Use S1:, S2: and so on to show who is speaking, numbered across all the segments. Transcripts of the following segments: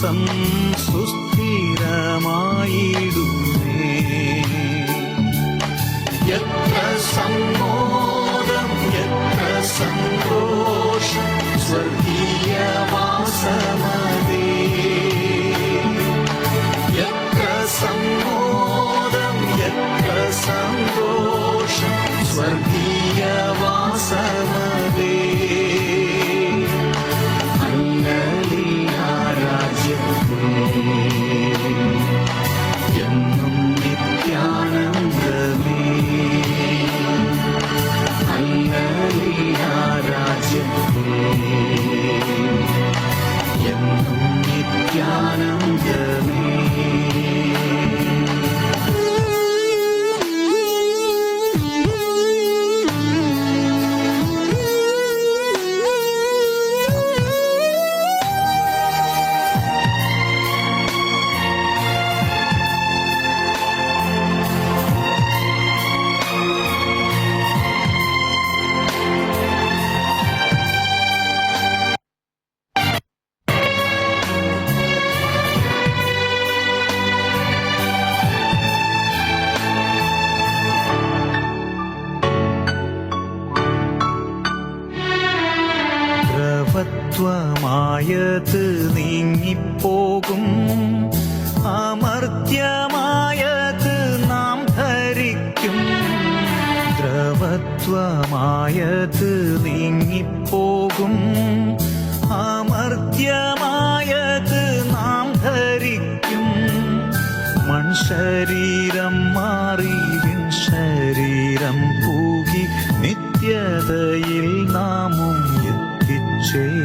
S1: വാസം എന്നും നിത്യാനന്ദമേ ദ്രവത്വമായത് നീങ്ങിപ്പോകും. അമർത്യമായത് നാം ധരിക്കും. ദ്രവത്വമായത് നീങ്ങിപ്പോകും. അമർത്യമായത് നാം ധരിക്കും. മൺശരീരം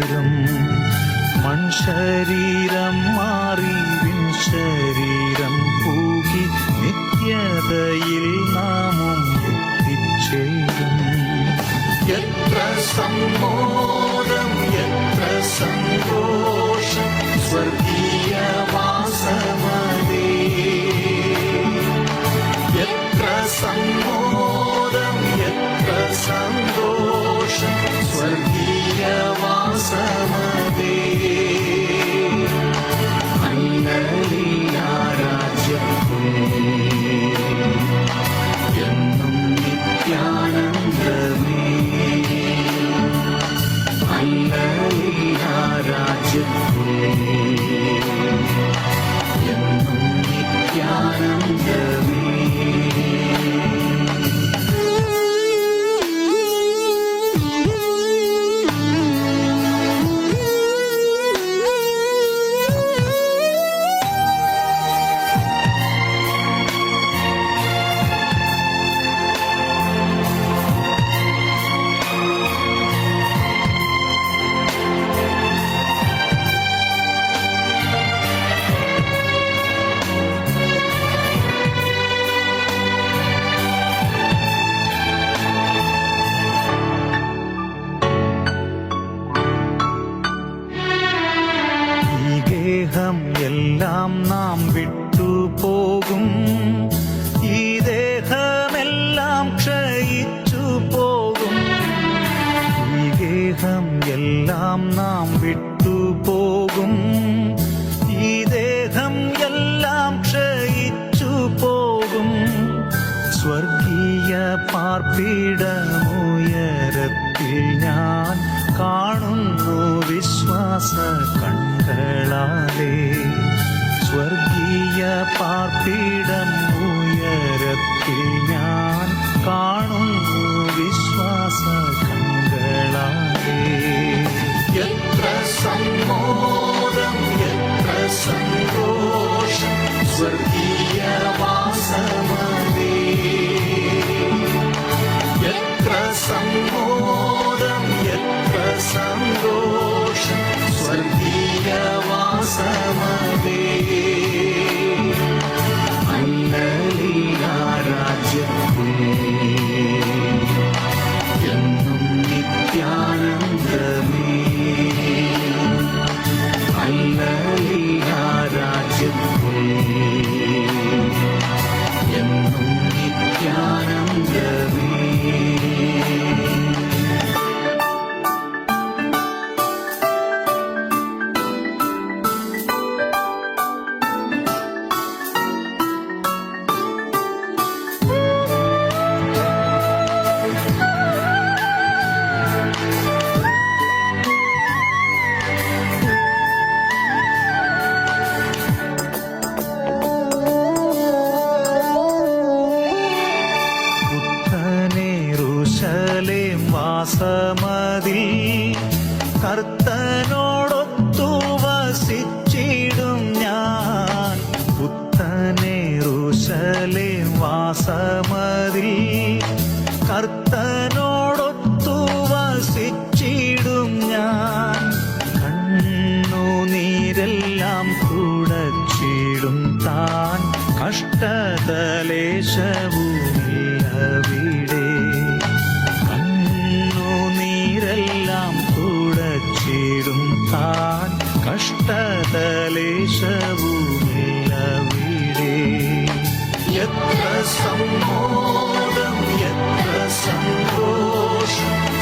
S1: എത്തിച്ചേരും മൺശരീരം മാറി വിൻ ശരീരം പൂകി നിത്യതയിൽ നാമും എത്തിച്ചേരും എത്ര സമ്മോദം രാജ്യത്തേ എന്നും നിത്യാനന്ദമേ ഗേഹം എല്ലാം നാം വിട്ടുപോകും. ഈ ദേഹം എല്ലാം ക്ഷയിച്ചു പോകും സ്വർഗീയ പാർപ്പിടമുയരത്തിൽ ഞാൻ കർത്തനോടൊത്തു വസിച്ചിടും ഞാൻ. പുത്തനേറുശലേ വാസമതിൽ കർത്തനോടൊത്തു വസിച്ചിടും ഞാൻ. കണ്ണുനീരെല്ലാം തുടച്ചിടും താൻ. കഷ്ടതലേശവുമില്ലവിടെ തുടച്ചിടും താൻ കഷ്ടതലേശവുമില്ലവിടെ എത്ര സമ്മോദം എത്ര സന്തോഷം സ്വർഗീയ